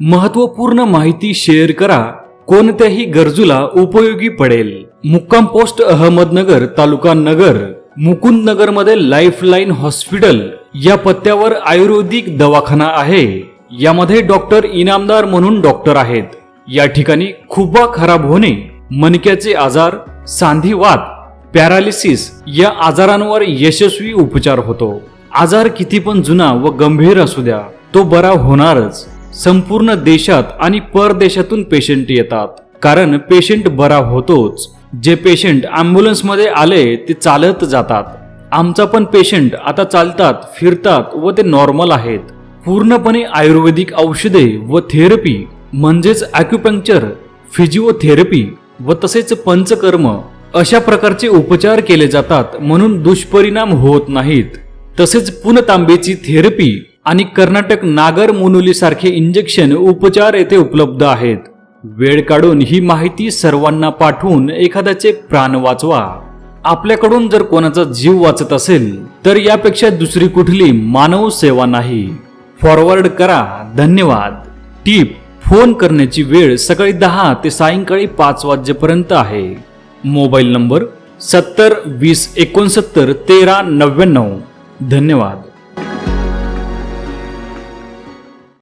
महत्त्वपूर्ण माहिती शेअर करा. कोणत्याही गरजूला उपयोगी पडेल. मुक्काम पोस्ट अहमदनगर तालुका नगर मुकुंदनगरमध्ये लाईफलाईन हॉस्पिटल या पत्त्यावर आयुर्वेदिक दवाखाना आहे. यामध्ये डॉक्टर इनामदार म्हणून डॉक्टर आहेत. या ठिकाणी खुबा खराब होणे मणक्याचे आजार सांधीवात पॅरालिसिस या आजारांवर यशस्वी उपचार होतो. आजार किती पण जुना व गंभीर असू द्या तो बरा होणारच. संपूर्ण देशात आणि परदेशातून पेशंट येतात. कारण पेशंट बरा होतोच. जे पेशंट ॲम्ब्युलन्समध्ये आले ते चालत जातात. आमचा पण पेशंट आता चालतात फिरतात व ते नॉर्मल आहेत. पूर्णपणे आयुर्वेदिक औषधे व थेरपी म्हणजेच ॲक्युपंक्चर फिजिओथेरपी व तसेच पंचकर्म अशा प्रकारचे उपचार केले जातात म्हणून दुष्परिणाम होत नाहीत. तसेच पुनतांबेची थेरपी आणि कर्नाटक नागर मोनुलीसारखे इंजेक्शन उपचार येथे उपलब्ध आहेत. वेळ काढून ही माहिती सर्वांना पाठवून एखाद्याचे प्राण वाचवा. आपल्याकडून जर कोणाचा जीव वाचत असेल तर यापेक्षा दुसरी कुठली मानव सेवा नाही. फॉरवर्ड करा. धन्यवाद. टीप फोन करण्याची वेळ सकाळी दहा ते सायंकाळी पाच वाजेपर्यंत आहे. मोबाईल नंबर सत्तर वीस एकोणसत्तर तेरा नव्याण्णव. धन्यवाद.